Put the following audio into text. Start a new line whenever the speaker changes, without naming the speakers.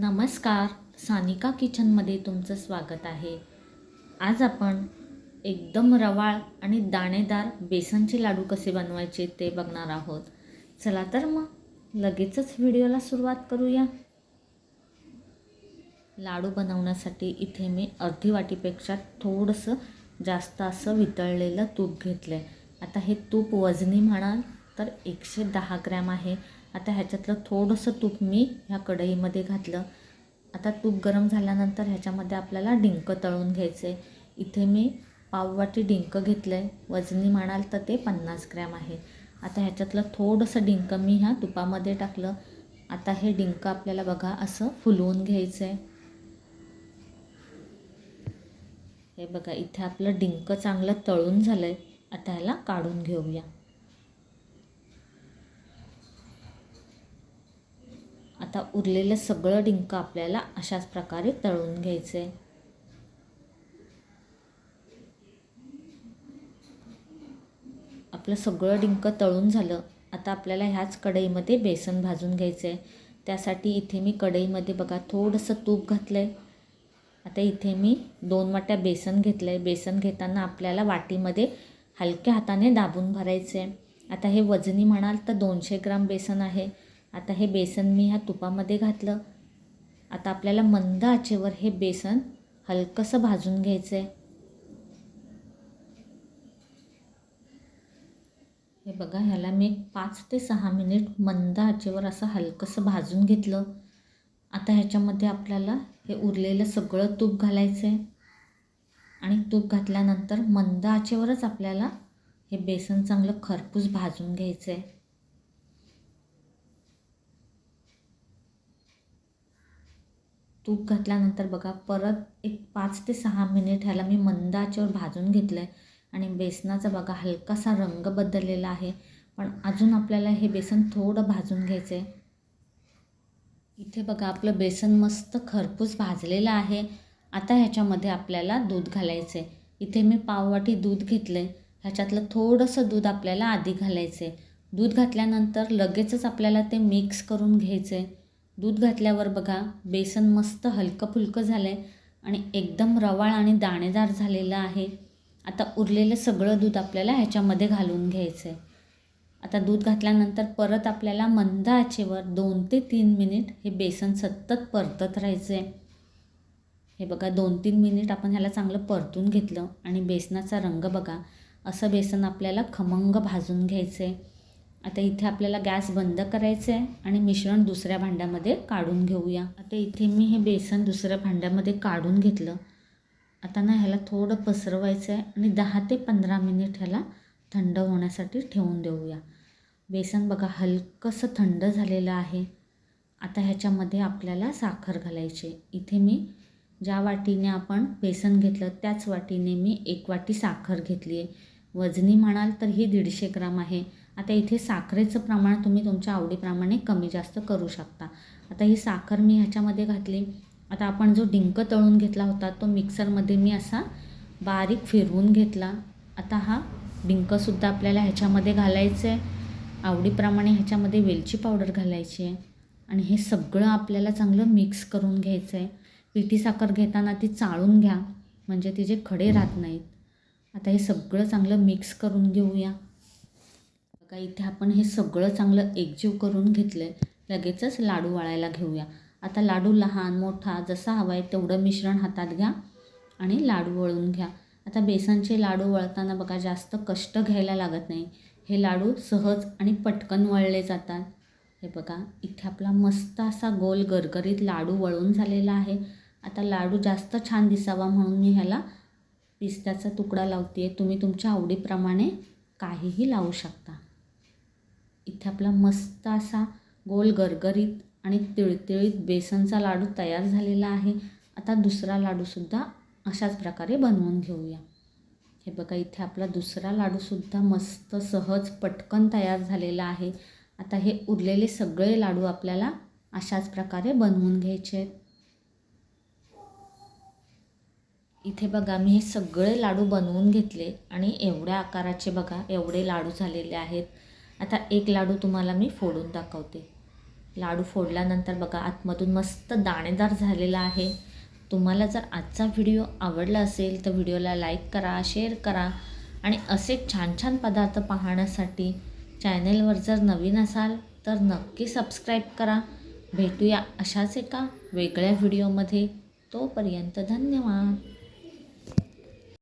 नमस्कार. सानिका किचनमध्ये तुमचं स्वागत आहे. आज आपण एकदम रवाळ आणि दाणेदार बेसनचे लाडू कसे बनवायचे ते बघणार आहोत. चला तर मग लगेचच व्हिडिओला सुरुवात करूया. लाडू बनवण्यासाठी इथे मी अर्धी वाटीपेक्षा थोडंसं जास्त असं वितळलेलं तूप घेतलं आहे आता हे तूप वजनी म्हणाल तर एकशे दहा ग्रॅम आहे. आता ह्याच्यातलं थोडंसं तूप मी ह्या कढईमध्ये घातलं. आता तूप गरम झाल्यानंतर ह्याच्यामध्ये आपल्याला डिंक तळून घ्यायचं आहे इथे मी पाववाटी डिंक घेतलं आहे वजनी म्हणाल तर ते पन्नास ग्रॅम आहे. आता ह्याच्यातलं थोडंसं डिंक मी ह्या तुपामध्ये टाकलं. आता हे डिंक आपल्याला बघा असं फुलवून घ्यायचं आहे हे बघा इथे आपलं डिंक चांगलं तळून झालं आहे आता ह्याला काढून घेऊया. आता उरलेलं सगळं डिंक आपल्याला अशाच प्रकारे तळून घ्यायचं आहे आपलं सगळं डिंक तळून झालं आता आपल्याला ह्याच कढईमध्ये बेसन भाजून घ्यायचं आहे त्यासाठी इथे मी कढईमध्ये बघा थोडंसं तूप घातलं आहे आता इथे मी दोन वाट्या बेसन घेतलं आहे बेसन घेताना आपल्याला वाटीमध्ये हलक्या हाताने दाबून भरायचं आहे आता हे वजनी म्हणाल तर दोनशे ग्राम बेसन आहे. आता हे बेसन मी ह्या तुपामध्ये घातलं. आता आपल्याला मंद आचेवर हे बेसन हलकंसं भाजून घ्यायचं आहे हे बघा ह्याला मी पाच ते सहा मिनिट मंद आचेवर असं हलकंसं भाजून घेतलं. आता ह्याच्यामध्ये आपल्याला हे उरलेलं सगळं तूप घालायचं आहे आणि तूप घातल्यानंतर मंद आचेवरच आपल्याला हे बेसन चांगलं खरपूस भाजून घ्यायचं आहे तूप घातल्यानंतर बघा परत एक पाच ते सहा मिनिट ह्याला मी मंद आचेवर भाजून घेतलं आहे आणि बेसनाचा बघा हलकासा रंग बदललेला आहे. पण अजून आपल्याला हे बेसन थोडं भाजून घ्यायचं आहे इथे बघा आपलं बेसन मस्त खरपूस भाजलेलं आहे. आता ह्याच्यामध्ये आपल्याला दूध घालायचं आहे इथे मी पाववाटी दूध घेतलं आहे ह्याच्यातलं थोडंसं दूध आपल्याला आधी घालायचं आहे दूध घातल्यानंतर लगेचच आपल्याला ते मिक्स करून घ्यायचं आहे दूध घातल्यावर बघा बेसन मस्त हलकं फुलकं झालं आहे आणि एकदम रवाळ आणि दाणेदार झालेलं आहे. आता उरलेलं सगळं दूध आपल्याला ह्याच्यामध्ये घालून घ्यायचं आहे आता दूध घातल्यानंतर परत आपल्याला मंद आचेवर दोन ते तीन मिनिट हे बेसन सतत परतत राहायचं आहे हे बघा दोन तीन मिनिट आपण ह्याला चांगलं परतून घेतलं आणि बेसनाचा रंग बघा असं बेसन आपल्याला खमंग भाजून घ्यायचं आहे आता इथे आपल्याला गॅस बंद करायचं आहे आणि मिश्रण दुसऱ्या भांड्यामध्ये काढून घेऊया. आता इथे मी हे बेसन दुसऱ्या भांड्यामध्ये काढून घेतलं. आता ना ह्याला थोडं पसरवायचं आहे आणि दहा ते पंधरा मिनिट ह्याला थंड होण्यासाठी ठेवून देऊया. बेसन बघा हलकंसं थंड झालेलं आहे. आता ह्याच्यामध्ये आपल्याला साखर घालायची इथे मी ज्या वाटीने आपण बेसन घेतलं त्याच वाटीने मी एक वाटी साखर घेतली आहे. वजनी म्हणाल तर ही दीडशे ग्राम आहे. आता इथे साखरेचं प्रमाण तुम्ही तुमच्या आवडीप्रमाणे कमी जास्त करू शकता. आता ही साखर मी ह्याच्यामध्ये घातली. आता आपण जो डिंक तळून घेतला होता तो मिक्सरमध्ये मी असा बारीक फिरवून घेतला. आता हा डिंकसुद्धा आपल्याला ह्याच्यामध्ये घालायचं आहे आवडीप्रमाणे ह्याच्यामध्ये वेलची पावडर घालायची आहे. आणि हे सगळं आपल्याला चांगलं मिक्स करून घ्यायचं आहे पिठी साखर घेताना ती चाळून घ्या म्हणजे तिचे खडे राहत नाहीत. आता हे सगळं चांगलं मिक्स करून घेऊया. का इथे आपण हे सगळं चांगलं एकजीव करून घेतलं आहे लगेचच लाडू वाळायला घेऊया. आता लाडू लहान मोठा जसा हवा आहे तेवढं मिश्रण हातात घ्या आणि लाडू वळून घ्या. आता बेसनचे लाडू वळताना बघा जास्त कष्ट घ्यायला लागत नाही. हे लाडू सहज आणि पटकन वळले जातात. हे बघा इथे आपला मस्त असा गोल गरगरीत लाडू वळून झालेला आहे. आता लाडू जास्त छान दिसावा म्हणून मी ह्याला पिस्त्याचा तुकडा लावते आहे तुम्ही तुमच्या आवडीप्रमाणे काहीही लावू शकता. इथे आपला मस्त असा गोल गरगरीत आणि तिळतिळीत बेसनचा लाडू तयार झालेला आहे. आता दुसरा लाडूसुद्धा अशाच प्रकारे बनवून घेऊया. हे बघा इथे आपला दुसरा लाडूसुद्धा मस्त सहज पटकन तयार झालेला आहे. आता हे उरलेले सगळे लाडू आपल्याला अशाच प्रकारे बनवून घ्यायचे आहेत. इथे बघा मी हे सगळे लाडू बनवून घेतले आणि एवढ्या आकाराचे बघा एवढे लाडू झालेले आहेत. आता एक लाडू तुम्हाला मी फोडून दाखवते. लाडू फोडल्यानंतर बघा आतमधून मस्त दाणेदार झालेला आहे. तुम्हाला जर आजचा व्हिडिओ आवडला असेल तर व्हिडिओला लाईक करा शेअर करा आणि असे छान छान पदार्थ पाहण्यासाठी चॅनेलवर जर नवीन असाल तर नक्की सबस्क्राईब करा. भेटूया अशाच एका वेगळ्या व्हिडिओमध्ये. तोपर्यंत धन्यवाद.